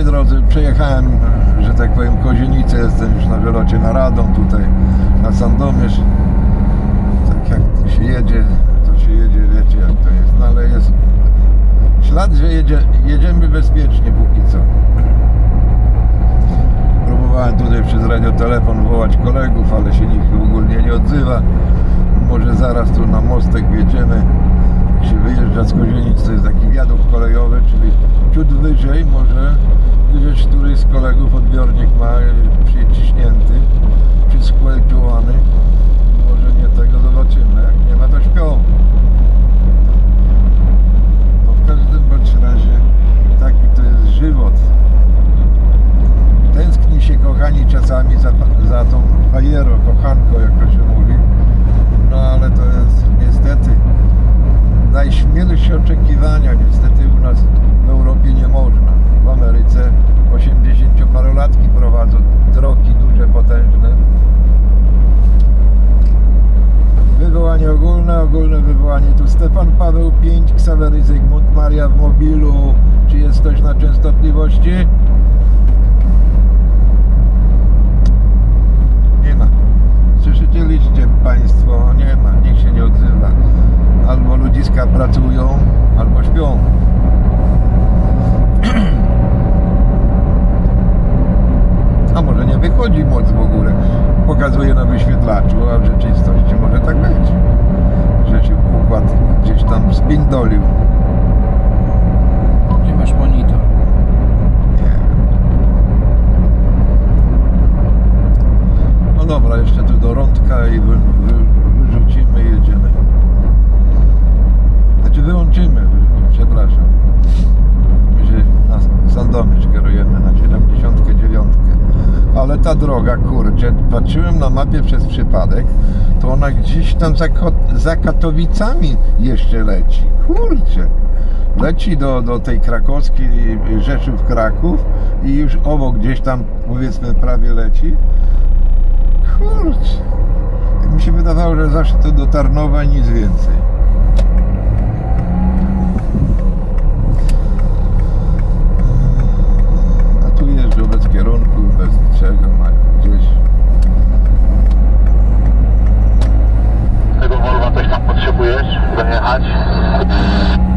moi drodzy, przejechałem, że tak powiem, Kozienicę, jestem już na wylocie na Radom, tutaj na Sandomierz. Tak jak się jedzie, to się jedzie, wiecie jak to jest, no ale jest ślad, że jedzie, jedziemy bezpiecznie póki co. Próbowałem tutaj przez radiotelefon wołać kolegów, ale się nikt ogólnie nie odzywa. Może zaraz tu na mostek wjedziemy. Jak się wyjeżdża z Kozienic, to jest taki wiadukt kolejowy, czyli ciut wyżej może gdzieś któryś z kolegów odbiornik ma e, przyciśnięty czy skłelczołany. Może nie tego zobaczymy. Jak nie ma, to śpią. No w każdym bądź razie taki to jest żywot. Tęskni się kochani czasami za, za tą fajerą, kochanką jak to się mówi. No ale to jest niestety najśmielsze oczekiwania. Niestety Tu Stefan Paweł 5, Ksawery Zygmunt Maria w mobilu. Czy jest ktoś na częstotliwości? Nie ma. Słyszeliście Państwo? Nie ma. Nikt się nie odzywa. Albo ludziska pracują, albo śpią. A może nie wychodzi moc w ogóle. Pokazuje na wyświetlaczu, a w rzeczywistości może tak być. Że się układ gdzieś tam spindolił. Nie masz monitor. Nie. No dobra, jeszcze tu do rądka i wy, wy, wyrzucimy i jedziemy. Znaczy wyłączymy, wy- przepraszam. My się na Sandomierz kierujemy na 79. Ale ta droga, kurczę, patrzyłem na mapie przez przypadek, ona gdzieś tam za, za Katowicami jeszcze leci. Kurczę. Leci do, do tej krakowskiej Rzeszów Kraków i już obok gdzieś tam powiedzmy prawie leci. Kurczę. Mi się wydawało, że zawsze to do Tarnowa i nic więcej. much.